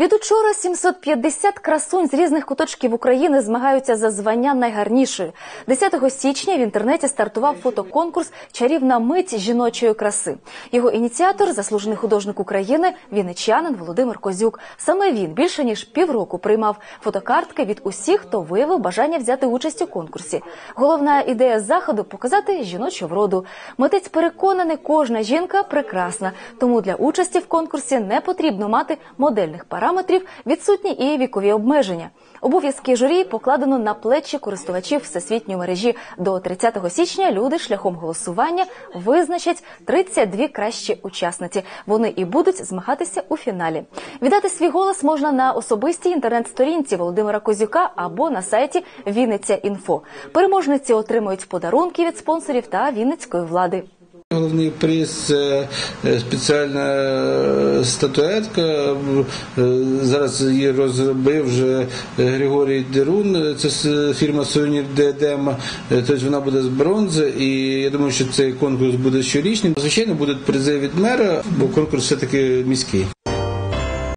Від учора 750 красунь з різних куточків України змагаються за звання найгарнішої. 10 січня в інтернеті стартував фотоконкурс Чарівна мить жіночої краси. Його ініціатор, заслужений художник України, вінничанин Володимир Козюк. Саме він більше ніж півроку приймав фотокартки від усіх, хто виявив бажання взяти участь у конкурсі. Головна ідея заходу показати жіночу вроду. Митець переконаний, кожна жінка прекрасна, тому для участі в конкурсі не потрібно мати модельних параметрів, відсутні і вікові обмеження. Обов'язки журі покладено на плечі користувачів всесвітньої мережі. До 30 січня люди шляхом голосування визначать 32 кращі учасниці. Вони і будуть змагатися у фіналі. Віддати свій голос можна на особистій інтернет-сторінці Володимира Козюка або на сайті Вінниця Інфо. Переможниці отримують подарунки від спонсорів та вінницької влади. Головний приз е, спеціальна е, статуетка. Е, Зараз її розробив вже Григорій Дерун. Це фірма Сувенір Дедема. Тобто вона буде з бронзи, і я думаю, що цей конкурс буде щорічним. Звичайно, будуть призи від мера, бо конкурс все таки міський.